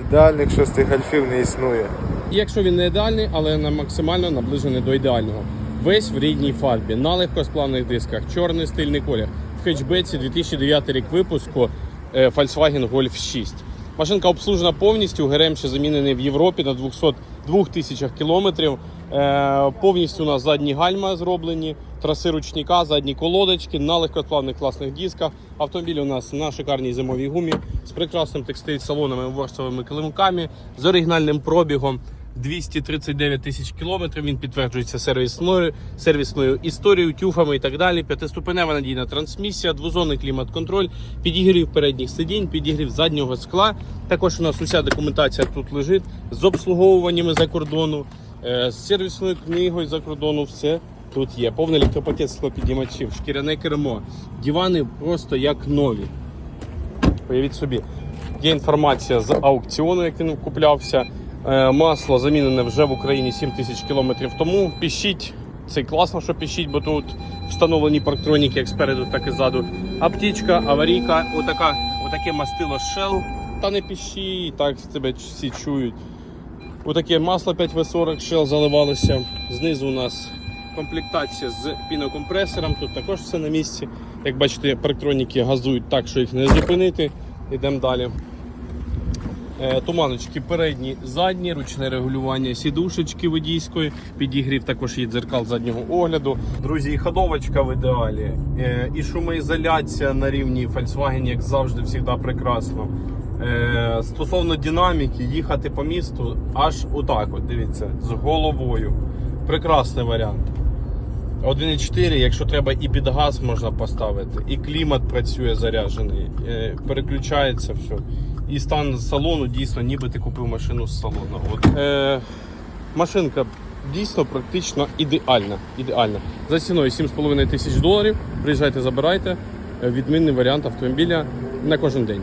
Ідеальних шостих гольфів не існує. Якщо він не ідеальний, але на максимально наближений до ідеального. Весь в рідній фарбі, на легкосплавних дисках, чорний стильний колір. В хетчбеці 2009 рік випуску е, Volkswagen Golf 6. Машинка обслужена повністю, ГРМ ще замінений в Європі на 200 2000 кілометрів. Е, Повністю у нас задні гальма зроблені, траси ручника, задні колодочки на легкосплавних класних дисках. Автомобіль у нас на шикарній зимовій гумі з прекрасним текстиль салонами, ворсовими килимками, з оригінальним пробігом. 239 тисяч кілометрів. Він підтверджується сервісною, сервісною історією, тюфами і так далі. П'ятиступенева надійна трансмісія, двозонний клімат-контроль, підігрів передніх сидінь, підігрів заднього скла. Також у нас уся документація тут лежить з обслуговуваннями за кордону, е, з сервісною книгою за кордону. Все тут є. Повний електропакет склопіднімачів, шкіряне кермо, дивани просто як нові. Уявіть собі, є інформація з аукціону, як він куплявся. Е, Масло замінене вже в Україні 7 тисяч кілометрів тому. Пишіть. Це класно, що пишіть, бо тут встановлені парктроніки як спереду, так і ззаду. Аптечка, аварійка, отака, отаке мастило Shell. Та не пишіть, так тебе всі чують. Отаке масло 5В40 Shell заливалося. Знизу у нас комплектація з пінокомпресором. Тут також все на місці. Як бачите, парктроніки газують так, що їх не зупинити. Йдемо далі. Е, Туманочки передні, задні, ручне регулювання сідушечки водійської, підігрів також є дзеркал заднього огляду. Друзі, і ходовочка в ідеалі, е, і шумоізоляція на рівні Volkswagen, як завжди, завжди прекрасно. Е, Стосовно динаміки, їхати по місту аж отак, от, дивіться, з головою. Прекрасний варіант. 1.4, якщо треба і під газ можна поставити, і клімат працює заряджений, е, переключається все. І стан салону дійсно, ніби ти купив машину з салону. От. Е, машинка дійсно практично ідеальна. ідеальна. За ціною 7,5 тисяч доларів. Приїжджайте, забирайте. Е, Відмінний варіант автомобіля на кожен день.